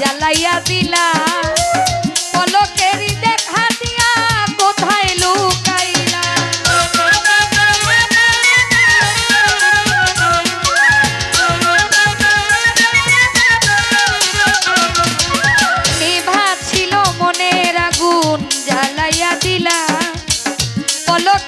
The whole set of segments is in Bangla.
জ্বালাইয়া দিলা। পলকেরি দেখা দিয়া কোথায় লুকাইলা? নিভা ছিল মনের আগুন জ্বালাইয়া দিলা। পলক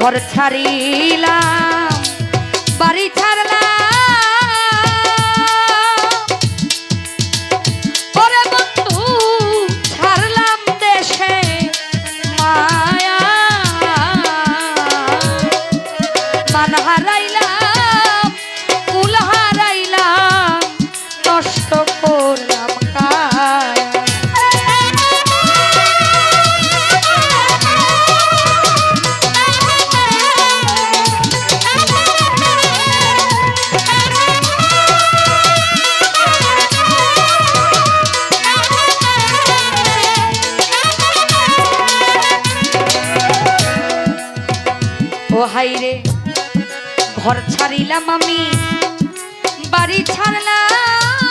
ঘর ছাড়িলাম বাড়ি ছাড়লাম। ওরে হারাই হাইরে ঘর ছাড়িলাম আমি বাড়ি ছাড়লাম।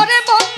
ওরে বন্ধু